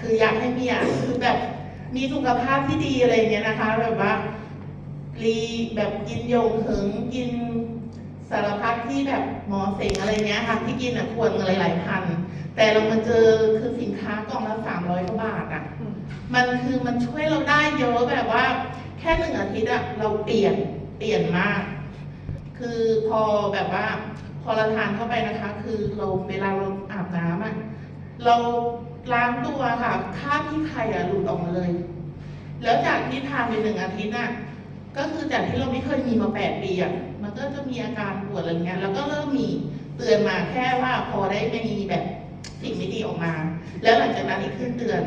คืออยากให้เมียคือแบบมีสุขภาพที่ดีอะไรเงี้ยนะคะ แบบว่ารีแบบกินโยงเหิงกินสารพัดที่แบบหมอเสงอะไรเงี้ยค่ะที่กินอะควรหลายๆพัน แต่เรามาเจอคือสินค้ากล่องละสามร้อยกว่าบาทอะมันคือมันช่วยเราได้เยอะแบบว่า แค่หนึ่งอาทิตย์อะเราเปลี่ยนเปลี่ยนมาก คือพอแบบว่า พอเราทานเข้าไปนะคะ คือเราเวลาเราอาบน้ำอะเรา ล้างตัวค่ะคราบที่ไข่อะหลุดออกมาเลย แล้วจากที่ทานไปหนึ่งอาทิตย์น่ะก็คือจากที่เราไม่เคยมีมาแปดปีอะมันก็จะมีอาการปวดอะไรเงี้ยแล้วก็เริ่มมีเตือนมาแค่ว่าพอได้ไม่มีแบบสิ่งไม่ดีออกมา แล้วหลังจากนั้นอีกครึ่งเดือน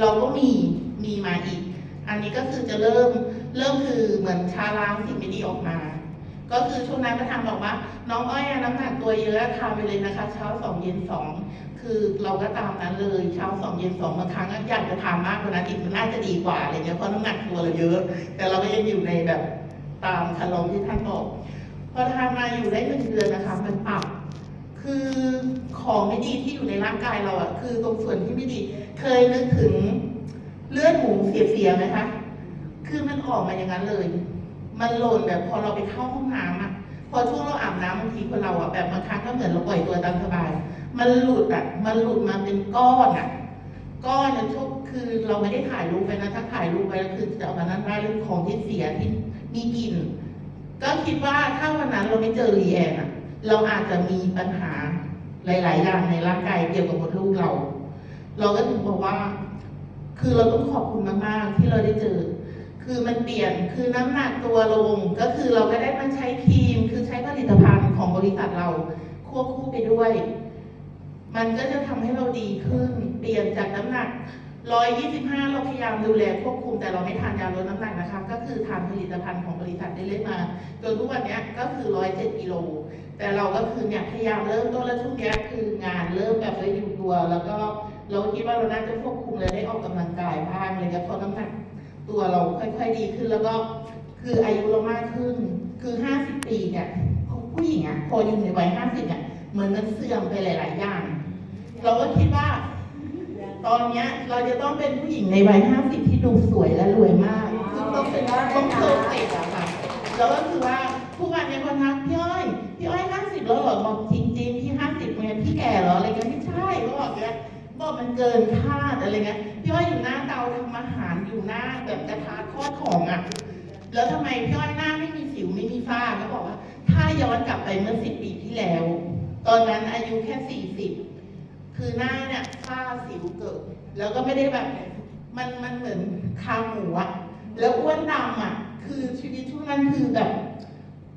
เราก็มีมีมาอีก อันนี้ก็คือจะเริ่มเริ่มคือเหมือนชาล้างสิ่งไม่ดีออกมา ก็คือช่วงนั้นก็ทำบอกว่า น้องอ้อยน้ำหนักตัวเยอะทานไปเลยนะคะ เช้าสองเย็นสองคือเราก็ตามนั้นเลยเช้าสองเย็นสองบางครั้งก็อยากจะทานมากกว่านั้นอีกมันน่าจะดีกว่าอะไรเงี้ยเพราะน้ำหนักตัวเราเยอะ แต่เราก็ยังอยู่ในแบบตามคันลองที่ท่านบอกพอทานมาอยู่ได้หนึ่งเดือนนะคะ มันปรับคือของไม่ดีที่อยู่ในร่างกายเราอะคือตรงส่วนที่ไม่ดี เคยนึกถึงเลือดหมูเสียๆไหมคะคือมันออกมาอย่างนั้นเลย มันหล่นแบบพอเราไปเข้าห้องน้ำอะ พอช่วงเราอาบน้ำบางทีคนเราอะแบบบางครั้งก็เหมือนเราปล่อยตัวตามสบาย มันหลุดอะ มันหลุดมาเป็นก้อนอะ ก้อนนะทุกคือเราไม่ได้ถ่ายรูปไปนะถ้าถ่ายรูปไปแล้วคือจะเอามานั้นได้เรื่องของที่เสียที่มีกลิ่น ก็คิดว่าถ้าวันนั้นเราไม่เจอรีแอนอะ เราอาจจะมีปัญหาหลาย ๆ อย่างในร่างกายเกี่ยวกับมดลูกเรา เราก็ถึงบอกว่า คือเราต้องขอบคุณมาก ๆ ที่เราได้เจอ คือมันเปลี่ยนคือน้ำหนักตัวลง ก็คือเราก็ได้มาใช้ครีม คือใช้ผลิตภัณฑ์ของบริษัทเราควบคู่ไปด้วย มันก็จะทำให้เราดีขึ้น เปลี่ยนจากน้ำหนัก 125 เราพยายามดูแลควบคุมแต่เราไม่ทานยาลดน้ำหนักนะคะ ก็คือทานผลิตภัณฑ์ของบริษัทได้เล่นมาจนทุกวันนี้ก็คือ 107กิโลแต่เราก็คือเนี่ยพยายามเริ่มต้นแล้วช่วงนี้คืองานเริ่มแบบได้อยู่ตัว แล้วก็เราคิดว่าเราน่าจะควบคุมและได้ออกกำลังกายบ้างเลยเพราะน้ำหนัก ตัวเราค่อยๆดีขึ้น แล้วก็คืออายุเรามากขึ้น คือ50ปีเนี่ยผู้หญิงอะพออยู่ในวัย50เนี่ยเหมือนมันเสื่อมไปหลาย ๆ อย่าง เราก็คิดว่า ตอนเนี้ยเราจะต้องเป็นผู้หญิงในวัย50ที่ดูสวยและรวยมากคือต้องเป็นต้องเพอร์เฟกต์อะค่ะแล้วก็คือว่าผู้วันเนี่คนทักพี่อ้อยพี่อ้อย50แล้วเหรอบอกจริงๆพี่50เนี่ยพี่แก่เหรออะไรเงี้ยไม่ใช่เขาบอกเนี่ยบอกมันเกินคาดอะไรเงี้ย หารอยู่หน้าแบบกระทะทอดของอะแล้วทำไมพี่อ้อยหน้าไม่มีสิวไม่มีฝ้าเขาบอกว่า ถ้าย้อนกลับไปเมื่อ10ปีที่แล้ว ตอนนั้นอายุแค่40คือหน้าเนี่ยฝ้าสิวเกิด แล้วก็ไม่ได้แบบ มันมันเหมือนคางหมูอะแล้วอ้วนดำอะคือชีวิตช่วงนั้นคือแบบ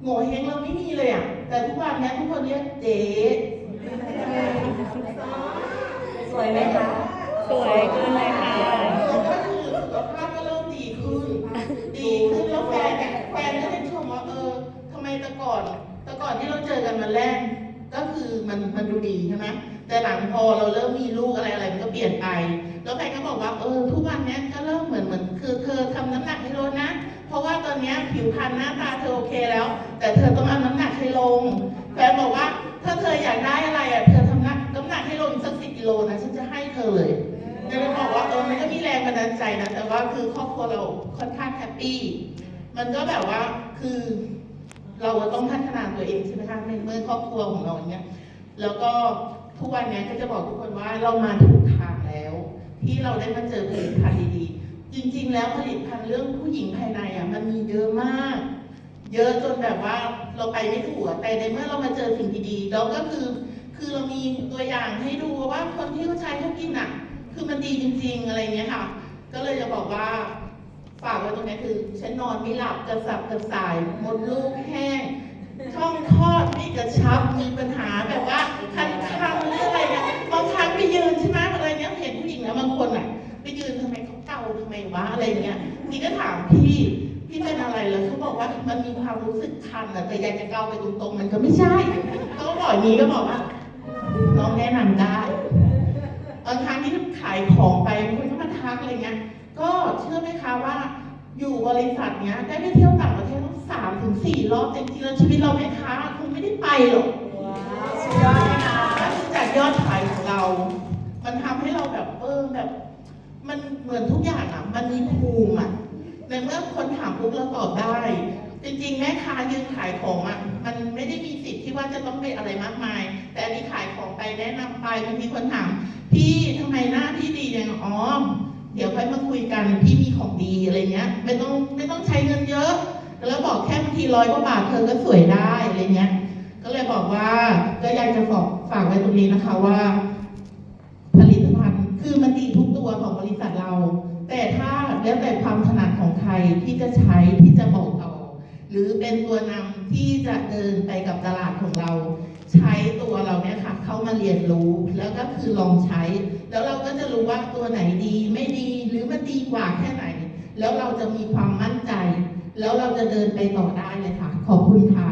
โง่เฮงเราไม่มีเลยอะแต่ทุกวันนี้ทุกคนเรียกเจ๊สวยไหมคะ สวยขึ้นเลยค่ะ ก็คือสุขภาพก็เริ่มดีขึ้น ดีขึ้นแล้วแฟนเนี่ยแฟนก็เลยชมว่าเออทำไมแต่ก่อนแต่ก่อนที่ เจอกันมันแรก ก็คือมันมันดูดีใช่ไหมแต่หลังพอเราเริ่มมีลูกอะไรอะไรมันก็เปลี่ยนไป แล้วแฟนก็บอกว่าเออทุกวันนี้ก็เริ่มเหมือนเหมือนคือเธอทำน้ำหนักให้ลดนะ เพราะว่าตอนนี้ผิวพรรณหน้าตาเธอโอเคแล้ว แต่เธอต้องเอาน้ำหนักให้ลงแฟนบอกว่าถ้าเธออยากได้อะไรอะเธอทำหนักน้ำหนักให้ลงสักสิบกิโลนะฉันจะให้เธอเลยก็เลยบอกว่าเออมันก็มีแรงบันดาลใจนะแต่ว่าคือครอบครัวเราค่อนข้างแฮปปี้มันก็แบบว่าคือ เราต้องพัฒนาตัวเองใช่ไหมคะในเมื่อครอบครัวของเราอย่างเงี้ยแล้วก็ทุกวันนี้ก็จะบอกทุกคนว่าเรามาถูกทางแล้ว ที่เราได้มาเจอผลิตภัณฑ์ดีๆ จริงๆ แล้วผลิตภัณฑ์เรื่องผู้หญิงภายในอะมันมีเยอะมาก เยอะจนแบบว่าเราไปไม่ถูกแต่ในเมื่อเรามาเจอสิ่งดีๆเราก็คือ คือเรามีตัวอย่างให้ดูว่าคนที่เขาใช้เขากินอะ คือมันดีจริง ๆอะไรเงี้ยค่ะ ก็เลยจะบอกว่า ฝากไว้ตรงนี้คือ ฉันนอนไม่หลับกระสับกระส่ายมดลูกแห้ง ช่องคลอดไม่กระชับมีปัญหาแบบว่าคันคันๆหรืออะไรเนี่ยบางครั้งไปยืนใช่ไหมอะไรเนี้ยเห็นผู้หญิงนะบางคนอะไปยืนทำไมเขาเกาทำไมวะอะไรเงี้ยนี่ก็ถามพี่พี่เป็นอะไรเลยเขาบอกว่ามันมีความรู้สึกคันอะแต่อยากจะเกาไปตรงๆมันก็ไม่ใช่ก็บอกอยนี้ก็บอกว่าน้องแนะนำได้บางครั้งที่ขายของไปคนก็มาทักอะไรเงี้ยก็เชื่อไหมคะว่า อยู่บริษัทเนี้ยได้ไปเที่ยวต่างประเทศต้องสามถึงสี่รอบจริงๆแล้วชีวิตเราแม่ค้าคงไม่ได้ไปหรอกว้าวสุดยอดเลยค่ะจากยอดขายของเรามมันทำให้เราแบบเออแบบ มันเหมือนทุกอย่างอะ มันมีภูมิอะในเมื่อคนถามปุ๊บเราตอบได้ จริงๆ แม่ค้ายืนขายของอะมันไม่ได้มีสิทธิ์ที่ว่าจะต้องเป็นอะไรมากมาย แต่อันนี้ขายของไปแนะนำไปบางทีคนถามพี่ทำไมหน้าพี่ดีอย่างอ๋อ เดี๋ยวค่อยมาคุยกันพี่มีของดีอะไรเงี้ย ไม่ต้องไม่ต้องใช้เงินเยอะ แล้วบอกแค่บางทีร้อยกว่าบาทเธอก็สวยได้อะไรเงี้ย ก็เลยบอกว่าก็อยากจะฝากฝากไว้ตรงนี้นะคะว่า ผลิตภัณฑ์คือมันดีทุกตัวของบริษัทเรา แต่ถ้าแล้วแต่ความถนัดของใครที่จะใช้ที่จะบอกต่อหรือเป็นตัวนำที่จะเดินไปกับตลาดของเรา ใช้ตัวเราเนี่ยค่ะ เข้ามาเรียนรู้แล้วก็คือลองใช้ แล้วเราก็จะรู้ว่าตัวไหนดีไม่ดีหรือมันดีกว่าแค่ไหน แล้วเราจะมีความมั่นใจ แล้วเราจะเดินไปต่อได้เลยค่ะ ขอบคุณค่ะ